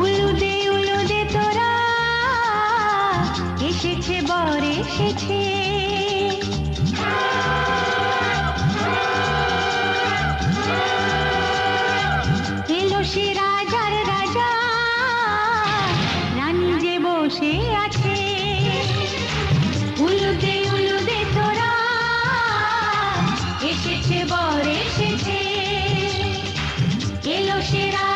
উলুদে উলুদে তোরা এসেছে বর এসেছে। এলো সে রাজার রাজা রানী যে বসে আছে। এলো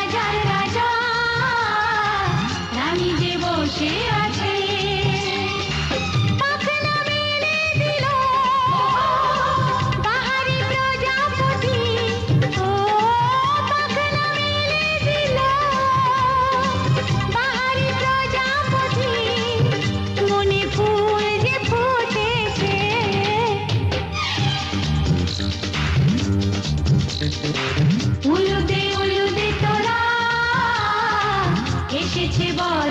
এসেছে বর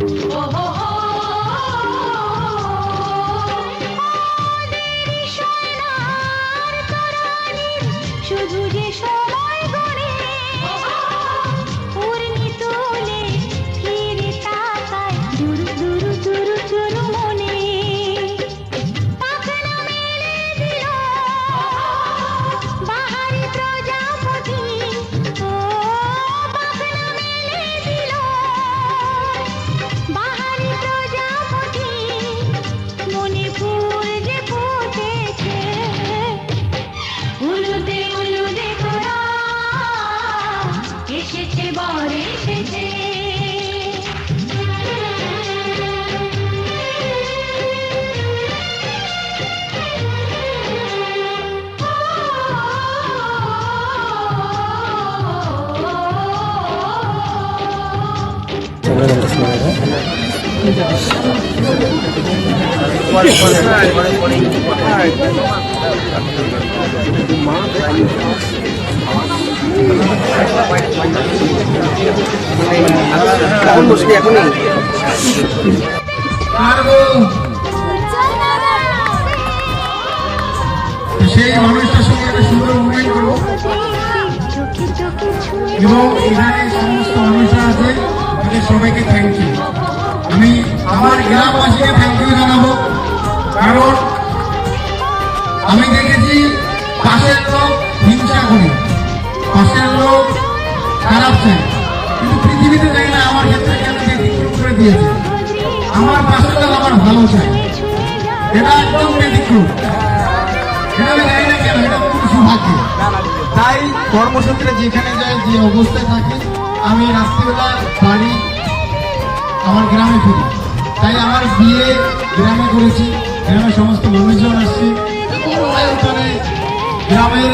哦哦 এখন বসলি এখনই সেই মানুষটার সঙ্গে একটা সুন্দর মুভমেন্ট করব এবং এখানে সবাইকে থ্যাংক ইউ আমি আমার গ্রামবাসীকে থ্যাংক ইউ জানাব। কারণ আমি দেখেছি পাশের লোক হিংসা করে, পাশের লোক খারাপ চায়। কিন্তু পৃথিবীতে যাই না আমার ক্ষেত্রে কেন ব্যতিক্রম করে দিয়েছে। আমার পাশের লোক আমার ভালো চায়। এটা একদম ব্যতিক্রম। তাই কর্মসূত্রে যেখানে যাই, যে অবস্থায় থাকি, আমি রাত্রিবেলা বাড়ি আমার গ্রামে ফিরি। তাই আমার বিয়ে গ্রামে করেছি। গ্রামের সমস্ত মানুষজন আসছে। গ্রামের